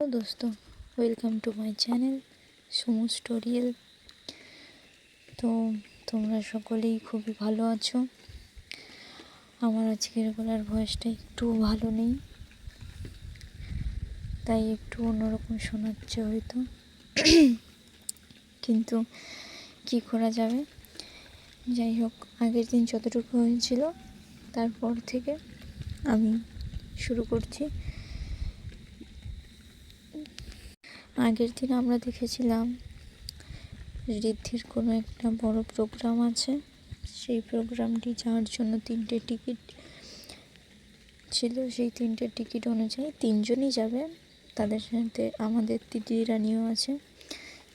Hello দোস্ত welcome to my channel Sumu স্টোরিয়াল তো তোমরা সকলেই খুবই ভালো আছো। আমার আজকের গলার ভয়েসটা একটু ভালো নেই। তাই একটু অন্যরকম শোনাচ্ছে হয়তো। কিন্তু কি করা যাবে? যাই হোক, আগের দিন যতটুকু হয়েছিল, তারপর থেকে আমি শুরু করছি। আগের দিন আমরা দেখেছিলাম ঋদ্ধির কোনো একটা বড় প্রোগ্রাম আছে। সেই প্রোগ্রামটি যাওয়ার জন্য তিনটে টিকিট ছিল। সেই তিনটে টিকিট অনুযায়ী তিনজনই যাবে। তাদের সাথে আমাদের দিদি রানিও আছে,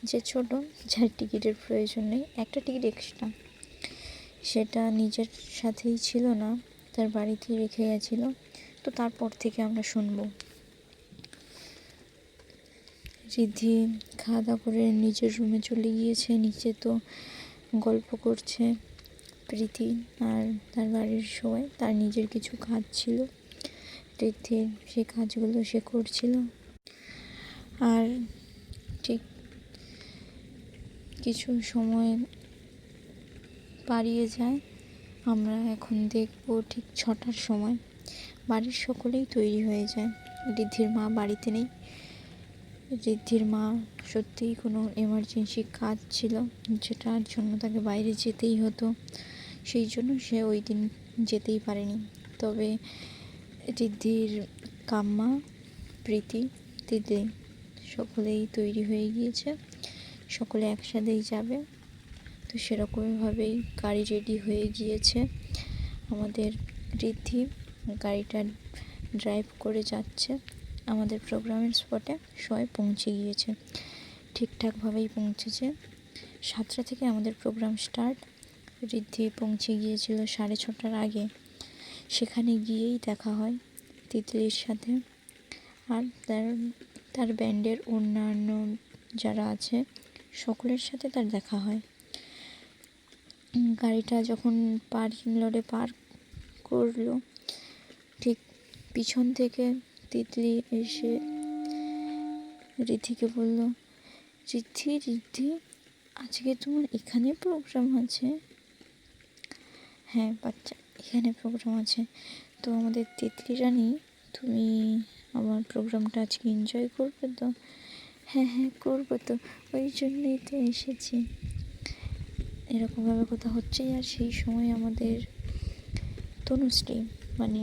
যে ছোট, যার টিকিটের প্রয়োজন নেই। একটা টিকিট এক্সট্রা সেটা নিজের সাথেই ছিল না, তার বাড়িতেই রেখে গেছিল। তো তারপর থেকে আমরা শুনব। রিদ্ধি খাওয়া দাওয়া করে নিজের রুমে চলে গিয়েছে, নিচে তো গল্প করছে প্রীতি আর তার বাড়ির সবাই। তার নিজের কিছু কাজ ছিল। রিদ্ধির সে কাজগুলো সে করছিল। আর ঠিক কিছু সময় পাড়িয়ে যায়। আমরা এখন দেখব ঠিক ছটার সময়। বাড়ির সকলেই তৈরি হয়ে যায়। রিদ্ধির মা বাড়িতে নেই। ঋদ্ধির মা সত্যিই কোনো এমার্জেন্সি কাজ ছিল যেটার জন্য তাকে বাইরে যেতেই হতো। সেই জন্য সে ওই দিন যেতেই পারেনি। তবে ঋদ্ধির কাম্মা, প্রীতি দিদি সকলেই তৈরি হয়ে গিয়েছে। সকলে একসাথেই যাবে। তো সেরকমভাবেই গাড়ি রেডি হয়ে গিয়েছে। আমাদের ঋদ্ধি গাড়িটা ড্রাইভ করে যাচ্ছে। আমাদের প্রোগ্রামের স্পটে সবাই পৌঁছে গিয়েছে। ঠিকঠাকভাবেই পৌঁছেছে। সাতটা থেকে আমাদের প্রোগ্রাম স্টার্ট ঋদ্ধি পৌঁছে গিয়েছিল সাড়ে ছটার আগে। সেখানে গিয়েই দেখা হয় তিতলির সাথে। আর তার তার ব্যান্ডের অন্যান্য যারা আছে, সকলের সাথে তার দেখা হয়। গাড়িটা যখন পার্কিং লটে পার্ক করল, ঠিক পিছন থেকে তিতলি এসে রিদ্ধিকে বলল রিদ্ধি রিদ্ধি আজকে তোমার এখানে প্রোগ্রাম আছে? হ্যাঁ বাচ্চা, এখানে প্রোগ্রাম আছে। তো আমাদের তিতলি রানী, তুমি আমার প্রোগ্রামটা আজকে এনজয় করবে তো? হ্যাঁ হ্যাঁ করব তো, ওই জন্যই তো এসেছি। এরকমভাবে কথা হচ্ছেই, আর সেই সময় আমাদের তনুশ্রী মানে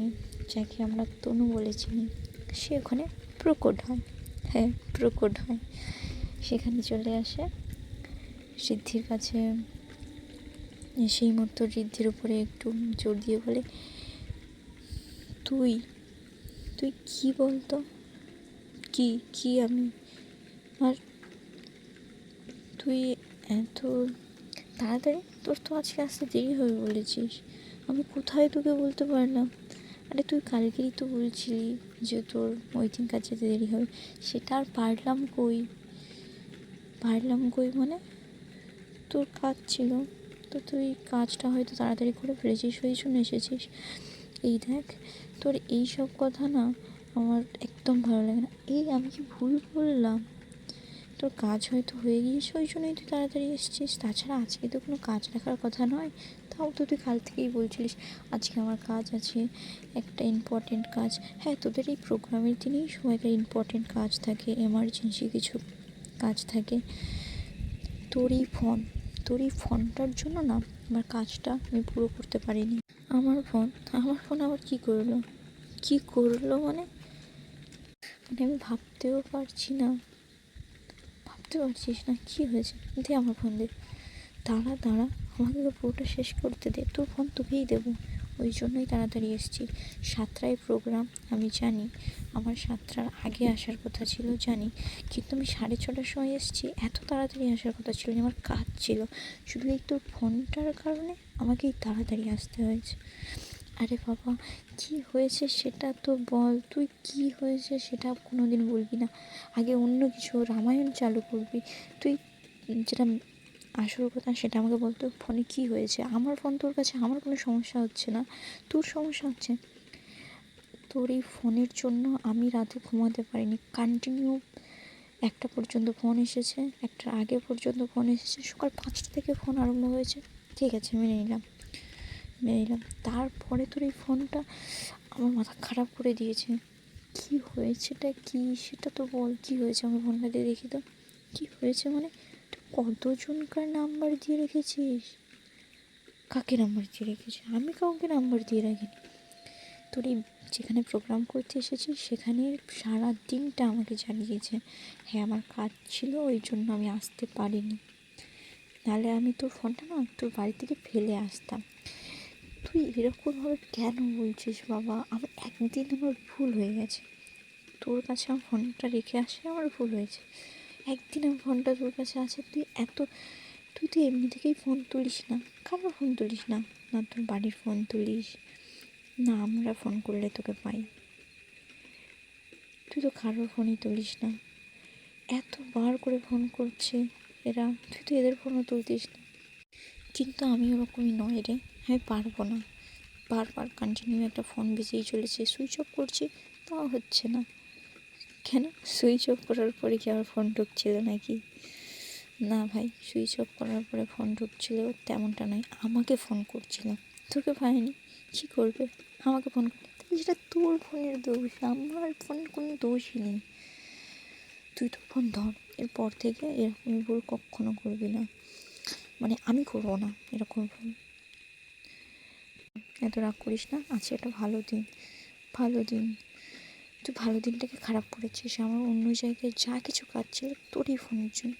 যাকে আমরা তনু বলেছি সে ওখানে প্রকট হয়। হ্যাঁ প্রকট হয়। সেখানে চলে আসে। সিদ্ধির কাছে সেই মুহূর্ত ঋদ্ধির উপরে একটু জোর দিয়ে বলে, তুই তুই কি বলতো? কি কি আমি? আর তুই এত তাড়াতাড়ি? তোর তো আজকে আসতে দেরি হবে বলেছিস। আমি কোথায় তোকে বলতে পারলাম? আরে তুই কালকেই তো বলছিলি যে তোর ওই দিন কাজ যেতে দেরি হবে। সেটা আর পারলাম কই? পারলাম কই মানে? তোর কাজ ছিল। তো তুই কাজটা হয়তো তাড়াতাড়ি করে ফেলেছিস, ওই জন্য এসেছিস। এই দেখ, তোর এই সব কথা না আমার একদম ভালো লাগে না। এই আমি কি ভুল বললাম? তোর কাজ হয়তো হয়ে গিয়েছে, ওই জন্যই তুই তাড়াতাড়ি এসেছিস। তাছাড়া আজকে তো কোনো কাজ রাখার কথা নয়। তাও তো তুই কাল থেকেই বলছিলিস, আজকে আমার কাজ আছে, একটা ইম্পর্টেন্ট কাজ। হ্যাঁ তোদের এই প্রোগ্রামের দিনেই সময়কার ইম্পর্টেন্ট কাজ থাকে এমার্জেন্সি কিছু কাজ থাকে। তোর এই ফোন, তোর এই ফোনটার জন্য না আমার কাজটা আমি পুরো করতে পারিনি। আমার ফোন আমার ফোন আবার কী করল? কী করল মানে? মানে আমি ভাবতেও পারছি না। ভাবতে পারছিস না, কী হয়েছে? দে আমার ফোন দে। দাঁড়া দাঁড়া। আমাকে তো পুরোটা শেষ করতে দে, তোর ফোন তোকেই দেবো। ওই জন্যই তাড়াতাড়ি এসেছি। সাতটায় প্রোগ্রাম আমি জানি। আমার সাতটার আগে আসার কথা ছিল, জানি। কিন্তু আমি সাড়ে ছটার সময় এসেছি, এত তাড়াতাড়ি আসার কথা ছিল আমার কাজ ছিল। শুধু এই তোর ফোনটার কারণে আমাকেই তাড়াতাড়ি আসতে হয়েছে। আরে বাবা, কি হয়েছে সেটা তো বল, তুই কি হয়েছে সেটা কোনো দিন বলবি না। আগে অন্য কিছু, রামায়ণ চালু করবি। তুই যেটা আসল কথা সেটা আমাকে বলতো, ফোনে কী হয়েছে? আমার ফোন তোর কাছে, আমার কোনো সমস্যা হচ্ছে না। তোর সমস্যা হচ্ছে? তোর এই ফোনের জন্য আমি রাতে ঘুমাতে পারিনি। কন্টিনিউ একটা পর্যন্ত ফোন এসেছে, একটা আগে পর্যন্ত ফোন এসেছে। সকাল পাঁচটা থেকে ফোন আরম্ভ হয়েছে। ঠিক আছে, মেনে নিলাম মেনে নিলাম। তারপরে তোর এই ফোনটা আমার মাথা খারাপ করে দিয়েছে। কী হয়েছেটা কী? সেটা তো বল, কী হয়েছে? আমার ফোনটা দিয়ে দেখি তো। কী হয়েছে মানে কতজনকার নাম্বার দিয়ে রেখেছিস? কাকে নাম্বার দিয়ে রেখেছিস? আমি কাউকে নাম্বার দিয়ে রাখিনি। তোর এই যেখানে প্রোগ্রাম করতে এসেছিস, সেখানে সারা দিনটা আমাকে জানিয়েছে। হ্যাঁ আমার কাজ ছিল, ওই জন্য আমি আসতে পারিনি। নাহলে আমি তোর ফোনটা না, তোর বাড়ি থেকে ফেলে আসতাম। তুই এরকমভাবে কেন বলছিস বাবা? আমার একদিন আমার ভুল হয়ে গেছে। তোর কাছে আমার ফোনটা রেখে আসে, আমার ভুল হয়েছে। একদিন আমার ফোনটা তোর কাছে আছে, তুই এত, তুই তো এমনি থেকেই ফোন তুলিস না। কারোর ফোন তুলিস না? না তোর বাড়ির ফোন তুলিস, না আমরা ফোন করলে তোকে পাই। তুই তো কারোর ফোনই তুলিস না। এতবার করে ফোন করছে এরা, তুই তো এদের ফোনও তুলতিস না। কিন্তু আমি ওরকমই নয় রে, আমি পারব না। বারবার কন্টিনিউ একটা ফোন বেজেই চলেছে, সুইচ অফ করছি, তাও হচ্ছে না। কেন? সুইচ অফ করার পরে কি আবার ফোন ঢুকছিল নাকি? না ভাই, সুইচ অফ করার পরে ফোন ঢুকছিল, তেমনটা নয়, আমাকে ফোন করছিল। তোকে পায়নি কী করবে? আমাকে ফোন করতে সেটা তোর ফোনের দোষ, আমার ফোনের কোনো দোষই নেই। তুই তো ফোন ধর, এরপর থেকে এরকম ভুল কখনো করবি না। মানে আমি করব না এরকম ভুল। এত রাগ করিস না? আছে একটা ভালো দিন। ভালো দিন। তুই ভালো দিনটাকে খারাপ করেছিস আমার অন্য জায়গায় যা কিছু কাজ ছিল তোরই ফোনের জন্য।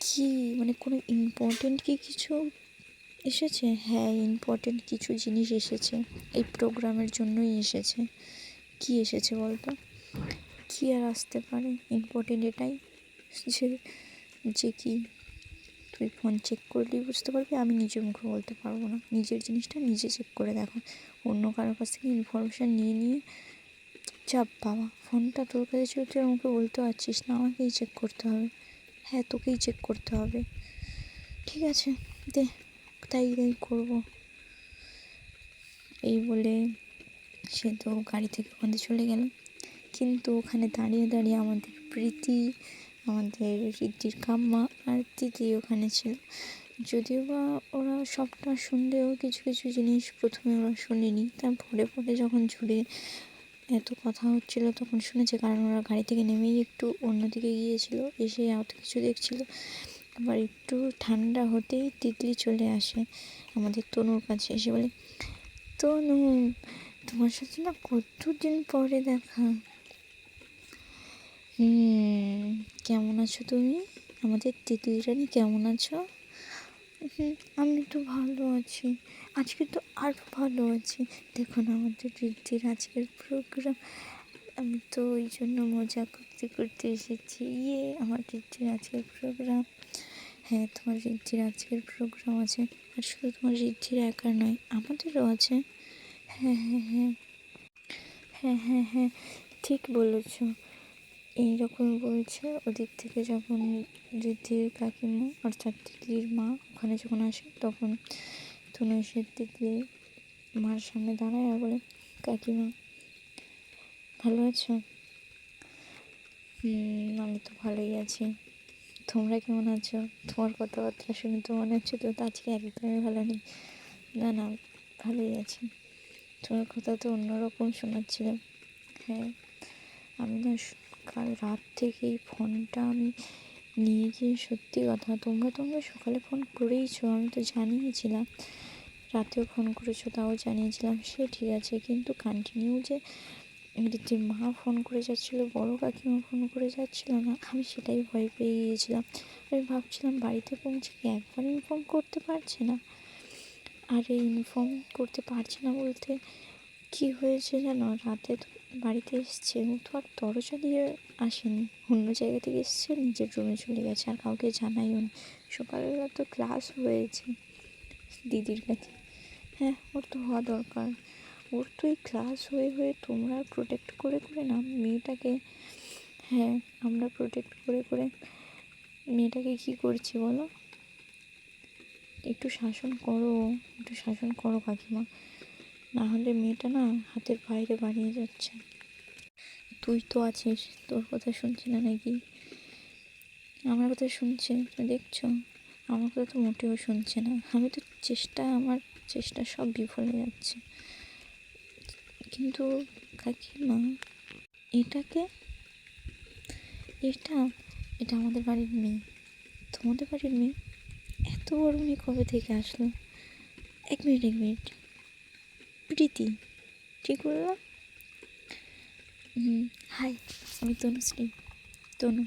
কি মানে কোনো ইম্পর্টেন্ট কি কিছু এসেছে? হ্যাঁ ইম্পর্টেন্ট কিছু জিনিস এসেছে, এই প্রোগ্রামের জন্যই এসেছে। কি এসেছে বলতো? কী আর আসতে পারে? ইম্পর্টেন্ট এটাই যে যে কি তুই ফোন চেক করলেই বুঝতে পারবি? আমি নিজের মুখে বলতে পারব না। নিজের জিনিসটা নিজে চেক করে দেখো। অন্য কারোর কাছ থেকে ইনফরমেশান নিয়ে নিয়ে চাপ বাবা। ফোনটা তোর কাছে ছিল, তুই আমাকে বলতে পারছিস না, আমাকেই চেক করতে হবে। হ্যাঁ তোকেই চেক করতে হবে। ঠিক আছে, দে, তাই তাই করব। এই বলে সে তো গাড়ি থেকে ওখানে চলে গেল। কিন্তু ওখানে দাঁড়িয়ে দাঁড়িয়ে আমাদের প্রীতি, আমাদের ঋদ্ধির কাম্মা আর দিদি ওখানে ছিল। যদিও বা ওরা সবটা শুনলেও কিছু কিছু জিনিস প্রথমে ওরা শুনিনি। তার পরে যখন জুড়ে এত কথা হচ্ছিল তখন শুনেছে, কারণ ওরা গাড়ি থেকে নেমেই একটু অন্যদিকে গিয়েছিল, এসে এত কিছু দেখছিল। আবার একটু ঠান্ডা হতেই তিতলি চলে আসে আমাদের তনুর কাছে, এসে বলে, তনু, তোমার সাথে না কতদিন পরে দেখা? কেমন আছো তুমি? আমাদের তিতলি রানী কেমন আছো? আমি তো ভালো আছি। আজকে তো আরও ভালো আছি। দেখুন, আমাদের ঋদ্ধির আজকের প্রোগ্রাম আমি তো ওই জন্য মজা করতে করতে এসেছি। ইয়ে আমার ঋদ্ধির আজকের প্রোগ্রাম হ্যাঁ তোমার ঋদ্ধির আজকের প্রোগ্রাম আছে। আর শুধু তোমার ঋদ্ধির একার নয়, আমাদেরও আছে। হ্যাঁ হ্যাঁ হ্যাঁ। হ্যাঁ হ্যাঁ হ্যাঁ ঠিক বলেছ। এইরকম বলছে ওদিক থেকে যখন ঋদ্ধির কাকিমা, অর্থাৎ তিতলির মা ওখানে যখন আসে, তখন তনু এসে তিতলি মার সামনে দাঁড়ায় বলে, কাকিমা, ভালো আছো? আমি তো ভালোই আছি। তোমরা কেমন আছো? তোমার কথাবার্তা শুনে তো মনে হচ্ছে তো আজকে একদমই ভালো নেই। না না, ভালোই আছি। তোমার কথা তো অন্যরকম শোনাচ্ছিল। হ্যাঁ আমি না কাল রাত থেকেই ফোনটা আমি নিয়ে গিয়ে সত্যি কথা, তোমরা তোমরা সকালে ফোন করেইছো, আমি তো জানিয়েছিলাম। রাতেও ফোন করেছ, তাও জানিয়েছিলাম। সে ঠিক আছে, কিন্তু কন্টিনিউ যে ঋদ্ধির মা ফোন করে যাচ্ছিল, বড় কাকিমা ফোন করে যাচ্ছিল না, আমি সেটাই ভয় পেয়ে গিয়েছিলাম। আমি ভাবছিলাম বাড়িতে পৌঁছে কি একবার ইনফর্ম করতে পারছে না? আর এই ইনফর্ম করতে পারছে না বলতে কি হয়েছে জানো? রাতে তো বাড়িতে এসছে, ও তো আর দরজা দিয়ে আসেনি। অন্য জায়গা থেকে এসছে, নিজের রুমে চলে গেছে, আর কাউকে জানাইও না। সকালবেলা তো ক্লাস হয়েছে। দিদির কাছে হ্যাঁ ওর তো হওয়া দরকার। ওর তো এই ক্লাস হয়ে হয়ে তোমরা প্রোটেক্ট করে করে না, মেয়েটাকে হ্যাঁ আমরা প্রোটেক্ট করে করে মেয়েটাকে কী করছি বলো? একটু শাসন করো, একটু শাসন করো কাকিমা। না হলে মেয়েটা না হাতের বাইরে বাড়িয়ে যাচ্ছে। তুই তো আছিস, তোর কথা শুনছি না নাকি? আমার কথা শুনছে তুমি দেখছ? আমার কথা তো মোটেও শুনছে না। আমি তো চেষ্টা আমার চেষ্টা সব বিফল হয়ে যাচ্ছে। কিন্তু কাকিমা, এটাকে, এটা এটা আমাদের বাড়ির মেয়ে। তোমাদের বাড়ির মেয়ে? এত বড় মেয়ে কবে থেকে আসলো? এক মিনিট এক মিনিট। প্রীতি, ঠিক হুম, হাই, আমি তনুশ্রী তনু।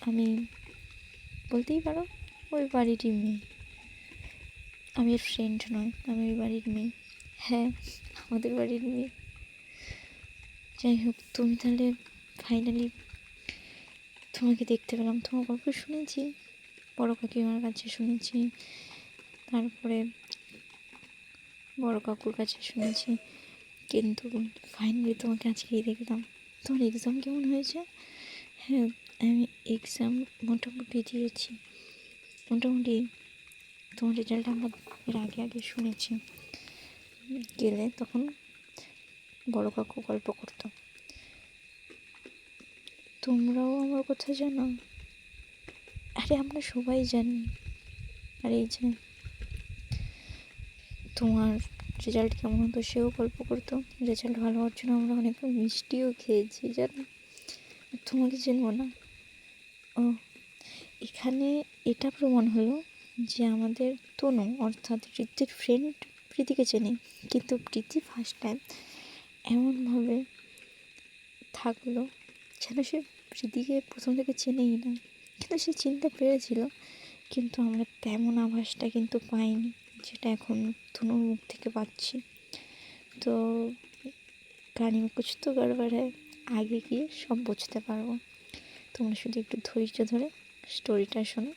আমি বলতেই পারো, ওই বাড়িরই মেয়ে। আমি এর ফ্রেন্ড নয় আমি ওই বাড়ির মেয়ে। হ্যাঁ আমাদের বাড়ির মেয়ে। যাই হোক, তুমি তাহলে ফাইনালি তোমাকে দেখতে পেলাম। তোমার গল্প শুনেছি, বড় কাকিমার কাছে শুনেছি, তারপরে বড় কাকুর কাছে শুনেছি, কিন্তু ফাইনালি তোমাকে আজকেই দেখলাম। তোমার এক্সাম কেমন হয়েছে? হ্যাঁ আমি এক্সাম মোটামুটি দিয়েছি। মোটামুটি তোমার রেজাল্ট আমরা এর আগে আগে শুনেছি। গেলে তখন বড় কাকু গল্প করতো। তোমরাও আমার কথা জানো? আরে আমরা সবাই জানি। আর এই যে তোমার রেজাল্ট কেমন হতো সেও গল্প করতো। রেজাল্ট ভালো হওয়ার জন্য আমরা অনেক মিষ্টিও খেয়েছি, জানো? তোমাকে চিনবো না? ও, এখানে এটা প্রমাণ হলো যে আমাদের তনু, অর্থাৎ প্রীতির ফ্রেন্ড প্রীতিকে চেনে। কিন্তু প্রীতি ফার্স্ট টাইম এমনভাবে থাকল যেন সে প্রীতিকে প্রথম থেকে চেনেই না। কিন্তু সে চিনতে পেরেছিল, কিন্তু আমরা তেমন আভাসটা কিন্তু পাইনি যেটা এখন তনুর মুখ থেকে পাচ্ছি। তো মে কুছ তো গড়বড় হ্যায় আগে গিয়ে সব বুঝতে পারব। তোমরা শুধু একটু ধৈর্য ধরে স্টোরিটা শোনো।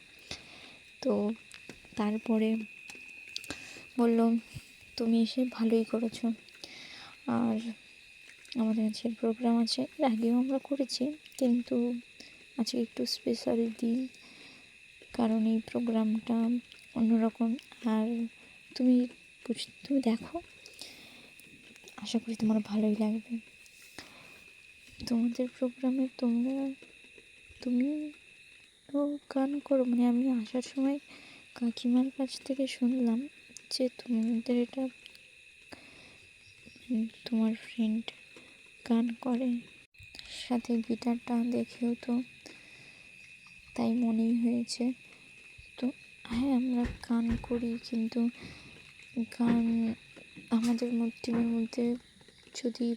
তো তারপরে বলল, তুমি এসে ভালোই করেছ। আর আমাদের আজকে প্রোগ্রাম আছে। এর আগেও আমরা করেছি, কিন্তু আজকে একটু স্পেশাল দিন কারণ এই প্রোগ্রামটা অন্যরকম। আর তুমি তুমি দেখো। আশা করি তোমার ভালোই লাগবে। তোমাদের প্রোগ্রামে তোমরা তুমি গান করো। মানে আমি আসার সময় কাকিমার কাছ থেকে শুনলাম যে তোমাদের এটা তোমার ফ্রেন্ড গান করে। সাথে গিটারটা দেখেও তো তাই মনেই হয়েছে। তো হ্যাঁ আমরা গান করি কিন্তু গান আমাদের টিমের মধ্যে যদি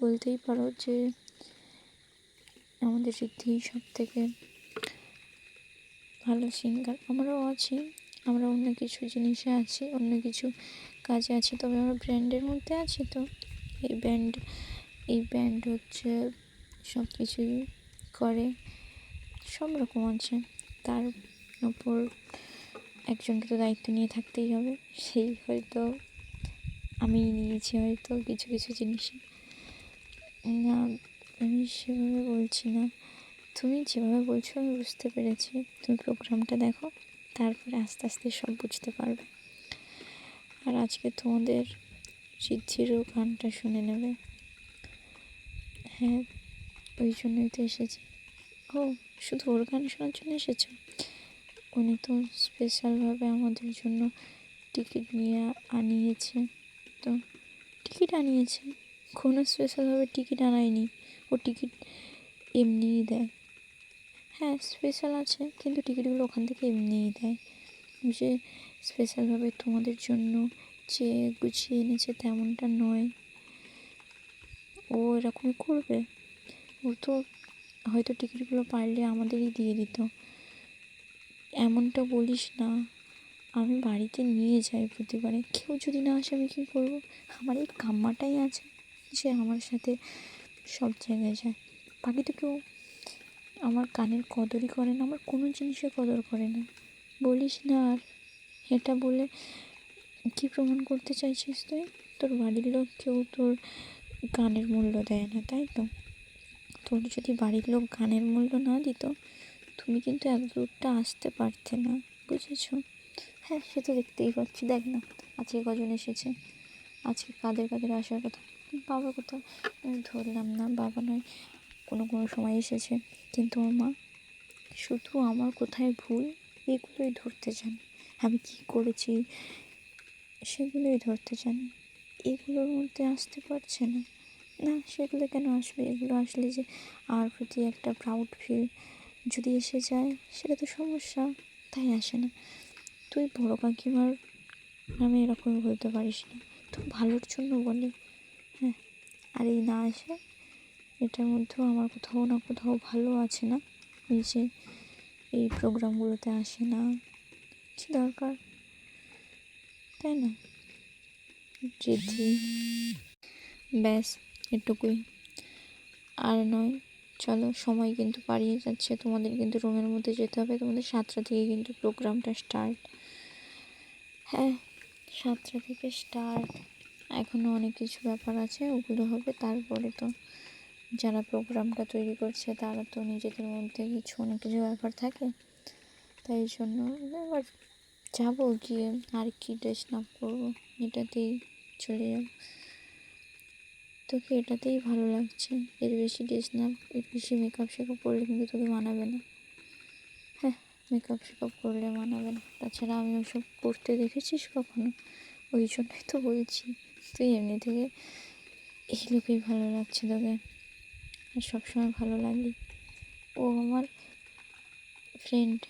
বলতেই পারো যে আমাদের ঋদ্ধি সব থেকে ভালো সিঙ্গার আমরাও আছি, আমরা অন্য কিছু জিনিসে আছি, অন্য কিছু কাজে আছি, তবে আমরা ব্র্যান্ডের মধ্যে আছি তো। এই ব্যান্ড এই ব্যান্ড হচ্ছে সব কিছুই করে, সব রকম আছে। তার উপর একজনকে তো দায়িত্ব নিয়ে থাকতেই হবে, সেই হয়তো আমি নিয়েছি হয়তো কিছু কিছু জিনিসে না, আমি সেভাবে বলছি না। তুমি যেভাবে বলছো, আমি বুঝতে পেরেছি। তুমি প্রোগ্রামটা দেখো, তারপরে আস্তে আস্তে সব বুঝতে পারবে। আর আজকে তোমাদের সিদ্ধিরও গানটা শুনে নেবে। হ্যাঁ ওই জন্যই তো এসেছি। ও, শুধু ওর গান শোনার জন্য এসেছ? উনি তো স্পেশালভাবে আমাদের জন্য টিকিট নিয়ে আনিয়েছে। তো টিকিট আনিয়েছে? কোনো স্পেশালভাবে টিকিট আনায়নি। ও টিকিট এমনিই দেয়। হ্যাঁ স্পেশাল আছে। কিন্তু টিকিটগুলো ওখান থেকে এমনিই দেয়। যে স্পেশালভাবে তোমাদের জন্য যে গুছিয়ে এনেছে তেমনটা নয়। ও এরকম করবে? ও তো হয়তো টিকিটগুলো পারলে আমাদেরই দিয়ে দিত। এমনটা বলিস না। আমি বাড়িতে নিয়ে যাই প্রতিবারে। কেউ যদি না আসে আমি কী করব? আমার এই কাম্মাটাই আছে। যে আমার সাথে সব জায়গায় যায়। বাকি তো কেউ আমার কানের কদরই করে না, আমার কোনো জিনিসের কদর করে না। বলিস না আর, এটা বলে কী প্রমাণ করতে চাইছিস তুই? তোর বাড়ির লোক কেউ তোর গানের মূল্য দেয় না, তাই তো? তোর যদি বাড়ির লোক গানের মূল্য না দিত, তুমি কিন্তু এক দূরটা আসতে পারতে না, বুঝেছ? হ্যাঁ সে তো দেখতেই পাচ্ছি। দেখ না, আজকে কজন এসেছে? আজকে কাদের কাদের আসার কথা? বাবা কোথাও ধরলাম না, বাবা নয়। কোনো কোনো সময় এসেছে, কিন্তু আমার মা শুধু আমার কোথায় ভুল, এগুলোই ধরতে চান। আমি কী করেছি? সেগুলোই ধরতে চান। এগুলোর মধ্যে আসতে পারছে না। না, সেগুলো কেন আসবে? এগুলো আসলে যে আমার প্রতি একটা প্রাউড ফিল যদি এসে যায়, সেটা তো সমস্যা, তাই আসে না। তুই বড় কাকিমার নামে এরকম বলতে পারিস না। তো ভালোর জন্য বলে। হ্যাঁ আর এই না আসে এটার মধ্যেও আমার কোথাও না কোথাও ভালো আছে না। এই যে এই প্রোগ্রামগুলোতে আসে না কী দরকার, তাই না? বৃদ্ধি ব্যাস, এটুকুই। আর নয়, চলো, সময় কিন্তু পাড়িয়ে যাচ্ছে। তোমাদের কিন্তু রুমের মধ্যে যেতে হবে। তোমাদের সাতটা থেকে কিন্তু প্রোগ্রামটা স্টার্ট হ্যাঁ সাতটা থেকে স্টার্ট এখনও অনেক কিছু ব্যাপার আছে, ওগুলো হবে তারপরে তো যারা প্রোগ্রামটা তৈরি করছে, তারা তো নিজেদের মধ্যে কিছু অনেক কিছু ব্যাপার থাকে। তাই জন্য এবার যাব গিয়ে আর কি ড্রেস না করব এটাতেই চলে যাব। তোকে এটাতেই ভালো লাগছে, এর বেশি ড্রেস না, এর বেশি মেকআপ শেকআপ করলে কিন্তু তোকে মানাবে না। হ্যাঁ মেকআপ শেকআপ করলে মানাবে না। তাছাড়া আমি ওসব করতে দেখেছিস কখনো? ওই জন্যই তো বলছি। তুই এমনি থেকে এই লোকেই ভালো লাগছে তোকে। সবসময় ভালো লাগে। ও আমার ফ্রেন্ড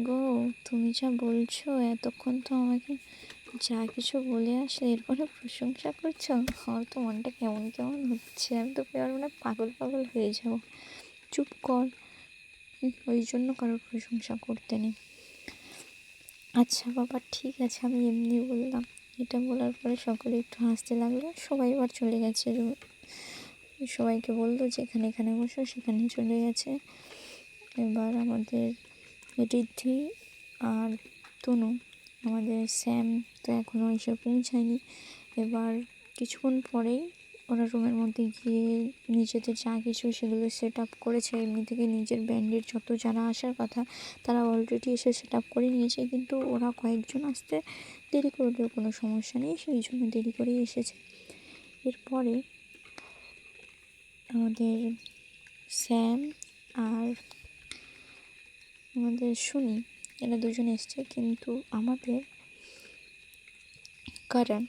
গো, তুমি যা বলছো, এতক্ষণ তো আমাকে যা কিছু বলে আসলে, এরপরে প্রশংসা করছ? আমার তো মনটা কেমন কেমন হচ্ছে, আমি তো এবার মানে পাগল পাগল হয়ে যাব। চুপ কর। ওই জন্য কারোর প্রশংসা করতে নেই। আচ্ছা বাবা, ঠিক আছে, আমি এমনি বললাম। এটা বলার পরে সকলে একটু হাসতে লাগল, সবাই এবার চলে গেছে সবাইকে বলল যে এখানে এখানে বসো, সেখানে চলে গেছে। এবার আমাদের ঋদ্ধি আর তনু, আমাদের স্যাম তো এখনও এসে পৌঁছায়নি। এবার কিছুক্ষণ পরেই ওরা রুমের মধ্যে গিয়ে নিজেদের যা কিছু সেগুলো সেট আপ করেছে, এমনি থেকে নিজের ব্যান্ডের যত যারা আসার কথা, তারা অলরেডি এসে সেট আপ করে নিয়েছে। কিন্তু ওরা কয়েকজন আসতে দেরি করলেও কোনো সমস্যা নেই, সেই জন্য দেরি করেই এসেছে। এরপরে আমাদের স্যাম আর আমাদের শুনি এরা দুজন এসছে। কিন্তু আমাদের কারণ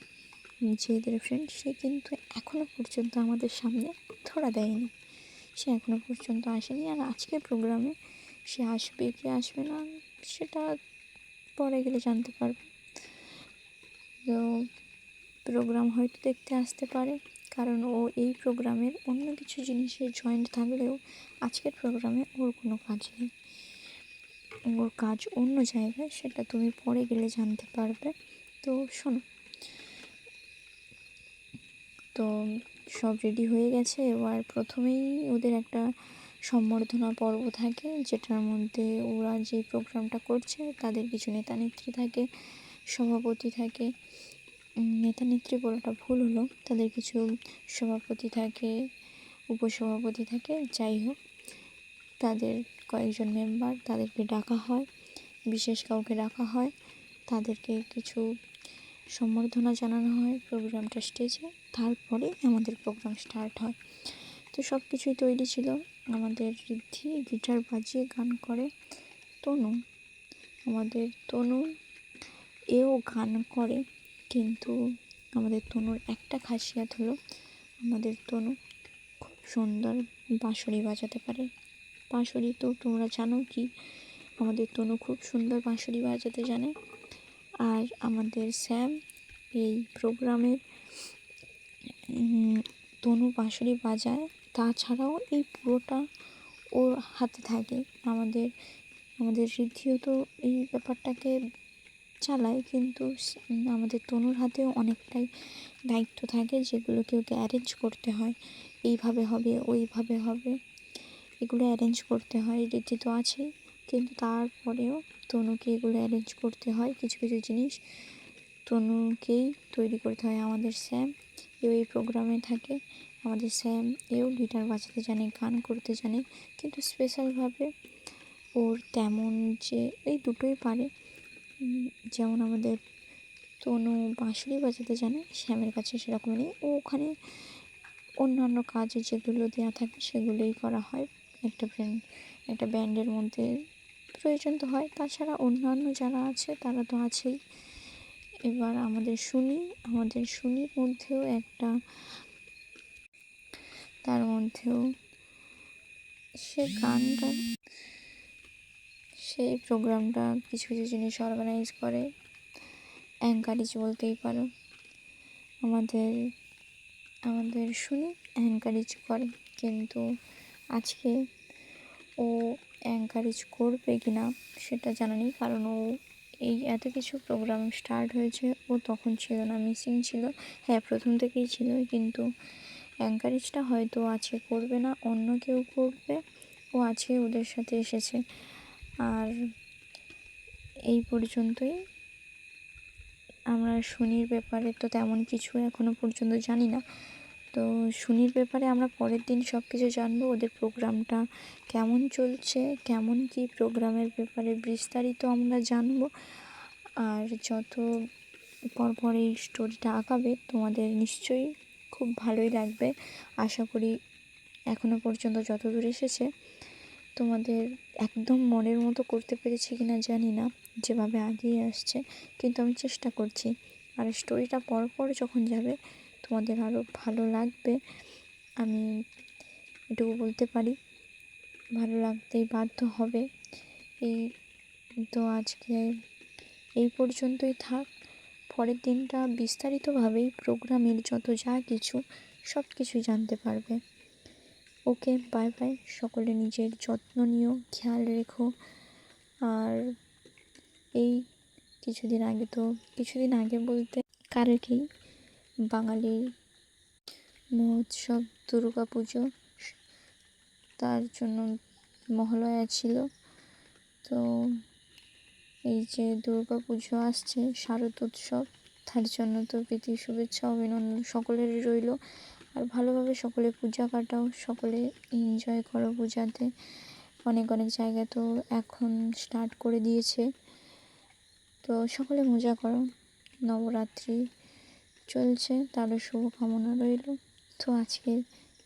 নিজেদের ফ্রেন্ড সে কিন্তু এখনও পর্যন্ত আমাদের সামনে ধরা দেয়নি। সে এখনও পর্যন্ত আসেনি আর আজকের প্রোগ্রামে সে আসবে কি আসবে না, সেটা পরে গেলে জানতে পারবে। তো প্রোগ্রাম হয়তো দেখতে আসতে পারে। কারণ ও এই প্রোগ্রামের অন্য কিছু জিনিসে জয়েন্ট থাকলেও আজকের প্রোগ্রামে ওর কোনো কাজ নেই। ওর কাজ অন্য জায়গায়, সেটা তুমি পরে গেলে জানতে পারবে। তো শোনো। তো সব রেডি হয়ে গেছে। এবার প্রথমেই ওদের একটা সম্বর্ধনা পর্ব থাকে, যেটার মধ্যে ওরা যে প্রোগ্রামটা করছে, তাদের কিছু নেতা নেত্রী থাকে, সভাপতি থাকে নেতা নেত্রী বলাটা ভুল হলো। তাদের কিছু সভাপতি থাকে, উপসভাপতি থাকে, যাই হোক, তাদের কয়েকজন মেম্বার তাদেরকে ডাকা হয়, বিশেষ কাউকে ডাকা হয়, তাদেরকে কিছু সম্বর্ধনা জানানো হয় প্রোগ্রামটা স্টেজে তারপরে আমাদের প্রোগ্রাম স্টার্ট হয়। তো সব কিছুই তৈরি ছিল। আমাদের ঋদ্ধি গিটার বাজিয়ে গান করে তনু। আমাদের তনু এও গান করে। কিন্তু আমাদের তনুর একটা খাসিয়াত হলো আমাদের তনু খুব সুন্দর বাঁশরি বাজাতে পারে। বাঁশরি তো তোমরা জানো কি? আমাদের তনু খুব সুন্দর বাঁশরি বাজাতে জানে। আর আমাদের স্যাম এই প্রোগ্রামের তনু বাঁশরি বাজায়। তাছাড়াও এই পুরোটা ওর হাতে থাকে। আমাদের আমাদের ঋদ্ধিও তো এই ব্যাপারটাকে চালায়, কিন্তু আমাদের তনুর হাতেও অনেকটাই দায়িত্ব থাকে যেগুলোকে ওকে অ্যারেঞ্জ করতে হয়। এইভাবে হবে, ওইভাবে হবে, এগুলো অ্যারেঞ্জ করতে হয়। রীতি তো আছেই, কিন্তু তারপরেও তনুকে এগুলো অ্যারেঞ্জ করতে হয় কিছু কিছু জিনিস। তনুকেই তৈরি করতে হয় আমাদের স্যাম এও এই প্রোগ্রামে থাকে। আমাদের স্যাম এও গিটার বাজাতে জানে, গান করতে জানে, কিন্তু স্পেশালভাবে ওর তেমন যে, এই দুটোই পারে। যেমন আমাদের তনু বাঁশরি বাজাতে জানে, শ্যামের কাছে সেরকম নেই। ও ওখানে অন্যান্য কাজে যেগুলো দেওয়া থাকে সেগুলোই করা হয়। একটা ব্যান্ড একটা ব্যান্ডের মধ্যে প্রয়োজন তো হয়। তাছাড়া অন্যান্য যারা আছে, তারা তো আছেই। এবার আমাদের শুনি আমাদের শুনির মধ্যেও একটা, তার মধ্যেও সে গানটা সেই প্রোগ্রামটা কিছু কিছু জিনিস অর্গানাইজ করে। অ্যাঙ্কারেজ বলতেই পারো। আমাদের আমাদের শুনি অ্যাঙ্কারেজ করে, কিন্তু আজকে ও অ্যাঙ্কারেজ করবে কি না সেটা জানা নেই, কারণ ও এই এত কিছু প্রোগ্রাম স্টার্ট হয়েছে, ও তখন ছিল না মিসিং ছিল। হ্যাঁ প্রথম থেকেই ছিল, কিন্তু অ্যাঙ্কারেজটা হয়তো আছে করবে না, অন্য কেউ করবে। ও আছে ওদের সাথে এসেছে। আর এই পর্যন্তই। আমরা শনির ব্যাপারে তো তেমন কিছু এখনও পর্যন্ত জানি না। তো শনির ব্যাপারে আমরা পরের দিন সব কিছু জানব, ওদের প্রোগ্রামটা কেমন চলছে, কেমন কি প্রোগ্রামের ব্যাপারে বিস্তারিত আমরা জানব। আর যত পরপর এই স্টোরিটা আঁকাবে, তোমাদের নিশ্চয়ই খুব ভালোই লাগবে। আশা করি এখনও পর্যন্ত যত দূর এসেছে তোমাদের একদম মনের মতো করতে পেরেছি কি না জানি না, যেভাবে আগিয়ে আসছে, কিন্তু আমি চেষ্টা করছি। আর স্টোরিটা পরপর যখন যাবে, তোমাদের আরও ভালো লাগবে, আমি এটুকু বলতে পারি। ভালো লাগতেই বাধ্য হবে। এই তো আজকে এই পর্যন্তই থাক। পরের দিনটা বিস্তারিতভাবেই প্রোগ্রামের যত যা কিছু সব কিছুই জানতে পারবে। Okay, bye bye. সকলে নিজের যত্ন নিও, খেয়াল রেখো। আর এই কিছুদিন আগে তো, কিছুদিন আগে বলতে কালকেই বাঙালির মহোৎসব দুর্গা পুজো তার জন্য মহালয়া ছিল। তো এই যে দুর্গা পুজো আসছে শারদ উৎসব তার জন্য তো প্রীতি, শুভেচ্ছা, অভিনন্দন সকলেরই রইল। আর ভালোভাবে সকলে পূজা কাটাও সকলে এনজয় করো পূজাতে। অনেক অনেক জায়গায় তো এখন স্টার্ট করে দিয়েছে। তো সকলে মজা করো। নবরাত্রি চলছে, তারও শুভকামনা রইল। তো আজকে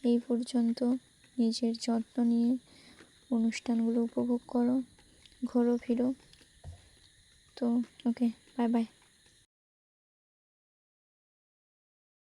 এই পর্যন্ত নিজের যত্ন নিয়ে অনুষ্ঠানগুলো উপভোগ করো, ঘোরো, ফিরো। তো ওকে বাই বাই